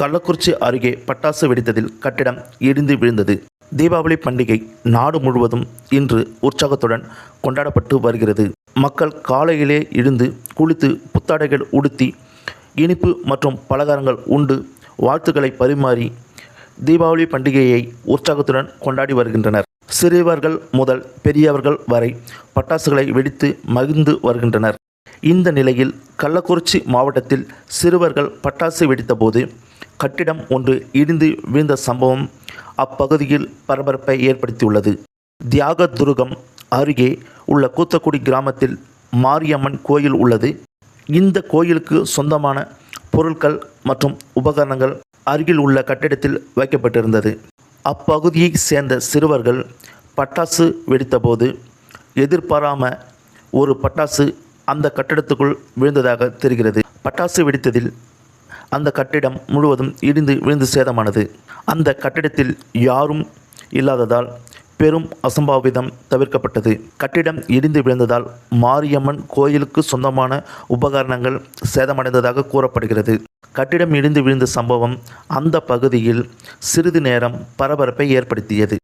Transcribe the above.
கள்ளக்குறிச்சி அருகே பட்டாசு வெடித்ததில் கட்டிடம் இடிந்து விழுந்தது. தீபாவளி பண்டிகை நாடு முழுவதும் இன்று உற்சாகத்துடன் கொண்டாடப்பட்டு வருகிறது. மக்கள் காலையிலே எழுந்து குளித்து புத்தாடைகள் உடுத்தி இனிப்பு மற்றும் பலகாரங்கள் உண்டு வாழ்த்துக்களை பரிமாறி தீபாவளி பண்டிகையை உற்சாகத்துடன் கொண்டாடி வருகின்றனர். சிறியவர்கள் முதல் பெரியவர்கள் வரை பட்டாசுகளை வெடித்து மகிழ்ந்து வருகின்றனர். இந்த நிலையில் கள்ளக்குறிச்சி மாவட்டத்தில் சிறுவர்கள் பட்டாசு வெடித்தபோது கட்டிடம் ஒன்று இடிந்து வீழ்ந்த சம்பவம் அப்பகுதியில் பரபரப்பை ஏற்படுத்தியுள்ளது. தியாக துருகம் அருகே உள்ள கூத்தக்குடி கிராமத்தில் மாரியம்மன் கோயில் உள்ளது. இந்த கோயிலுக்கு சொந்தமான பொருட்கள் மற்றும் உபகரணங்கள் அருகில் உள்ள கட்டிடத்தில் வைக்கப்பட்டிருந்தது. அப்பகுதியை சேர்ந்த சிறுவர்கள் பட்டாசு வெடித்தபோது எதிர்பாராம ஒரு பட்டாசு அந்த கட்டிடத்துக்குள் விழுந்ததாக தெரிகிறது. பட்டாசு வெடித்ததில் அந்த கட்டிடம் முழுவதும் இடிந்து விழுந்து சேதமானது. அந்த கட்டிடத்தில் யாரும் இல்லாததால் பெரும் அசம்பாவிதம் தவிர்க்கப்பட்டது. கட்டிடம் இடிந்து விழுந்ததால் மாரியம்மன் கோயிலுக்கு சொந்தமான உபகரணங்கள் சேதமடைந்ததாக கூறப்படுகிறது. கட்டிடம் இடிந்து விழுந்த சம்பவம் அந்த பகுதியில் சிறிது நேரம் பரபரப்பை ஏற்படுத்தியது.